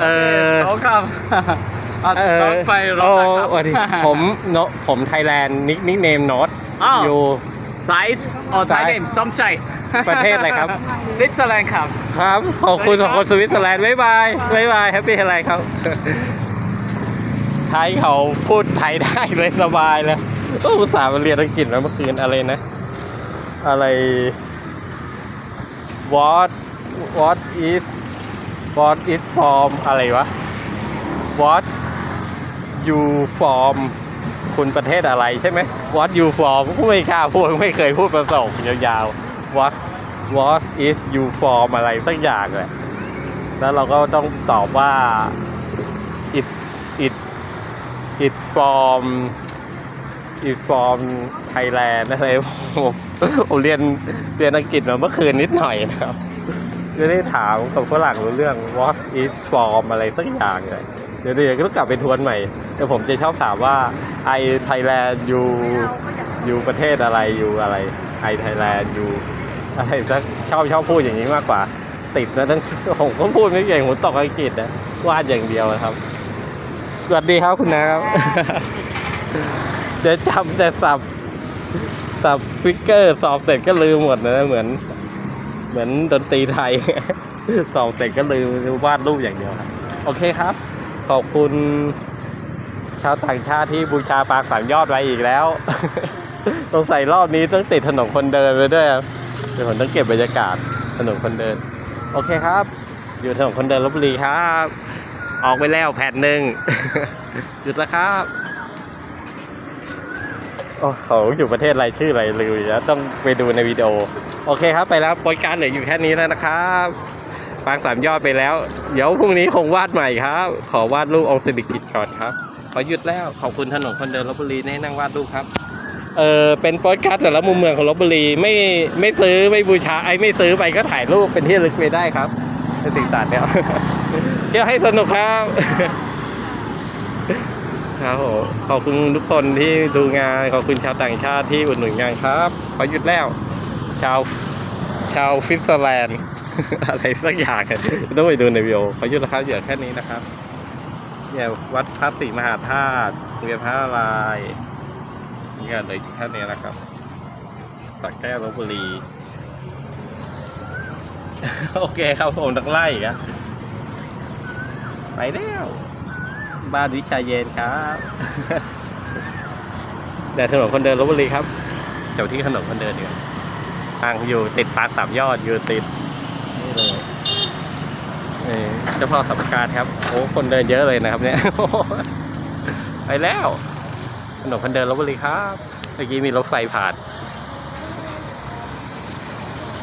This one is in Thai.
เออเขาครับอะเออต้องไปรโอ้ถนะครับสวัสดีผมโนผมไทยแลนด์นิกนิกเนมโนตอ้าวอยู่ไซต์อ๋อไทยไซต์เดมสมใจประเทศอะไรครับ สวิตเซอร์แลนด์ครับ ครับ ขอบคุณสวัขสอบดีครับคุณสวิตเซอร์แลนด์บ๊ายบายบ๊ายบายแฮปปี้อะไรครับ ไทยเขาพูดไทยได้เลยสบายเลยโอ้อุตส่าห์มาเรียนอังกฤษแล้วเมื่อคืนอะไรนะ อะไร what what is what is from อะไรวะ what you from คุณประเทศอะไรใช่ไหม what you from ไม่กล้าพูดไม่เคยพูดประสบยาวๆ what what is you from อะไรสักอย่างแหละแล้วเราก็ต้องตอบว่า it it it from it from Thailand อะไรผมเรียนเรียนอังกฤษมาเมื่อคืนนิดหน่อยนะครับ จะได้ถามกับฝรั่งรู้เรื่อง what is from อะไรสักอย่างเลยเดี๋ยวเดี๋ยวก็ต้องกลับไปทวนใหม่เดี๋ยวผมจะชอบถามว่า I Thailand you you ประเทศอะไร you อะไร I Thailand you อะไรสักชอบชอบพูดอย่างนี้มากกว่า ติดนะทั้งผมก็พูดไม่เก่งผมตกอังกฤษนะวาดอย่างเดียวนะครับ สวัสดีครับคุณนะครับจะจำแต่สับสับฟิกเกอร์สอบเสร็จก็ลืมหมดนะเหมือน เหมือนดนตรีไทยสอบเสร็จก็ลืมวาดรูปอย่างเดียวครับ โอเคครับ ขอบคุณ ชาวต่างชาติที่บูชาปางสามยอดไว้อีกแล้วต้องใส่รอบนี้ต้องติดถนนคนเดินไปด้วยครับเดี๋ยวผมต้องเก็บบรรยากาศถนนคนเดิน โอเคครับ อยู่ถนนคนเดินลบบุรีครับ ออกไปแล้วแผ่นหนึ่งหยุดแล้วครับ โอ้เขาอยู่ประเทศอะไรชื่ออะไรลืมแล้วต้องไปดูในวิดีโอ โอเคครับไปแล้วโปรการเหลืออยู่แค่นี้แล้วนะครับปางสามยอดไปแล้ว เดี๋ยวพรุ่งนี้คงวาดใหม่ครับ ขอวาดรูปองค์สิริกิตก่อนครับ ขอหยุดแล้วขอบคุณถนนคนเดินลบบุรีให้นั่งวาดรูปครับ เออเป็นโปสการ์ดแต่ละมุมเมืองของลบบุรีไม่ไม่ซื้อไม่บูชาไอ้ไม่ซื้อไปก็ถ่ายรูปเป็นที่ระลึกไปได้ครับเป็นสิ่งต่างเนี่ยเที่ยวให้สนุกครับ ครับผมขอบคุณทุกคนที่ดูงาน ขอบคุณชาวต่างชาติที่อุดหนุนงานครับขอหยุดแล้ว ชาวชาวฟิสแลนด์ อะไรสักอย่างต้องไปดูในวิดีโอขอหยุดแล้วครับเหลือแค่นี้นะครับเนี่ยวัดพระศรีมหาธาตุเรียนพระนารายนี่ก็เลยแค่นี้นะครับสักแก้วลบบุรี โอเคครับผมต้องไล่อีกอะไปแล้ว บ้านวิชาเย็นครับเดินถนนคนเดินลบบุรีครับเจ้าที่ถนนคนเดินเนี่ยทางอยู่ติดปางสามยอดอยู่ติดนี่เลยนี่เจ้าพ่อสัมปการครับโอ้คนเดินเยอะเลยนะครับ เนี่ยไปแล้วถนนคนเดินลบบุรีครับเมื่อกี้มีรถไฟผ่าน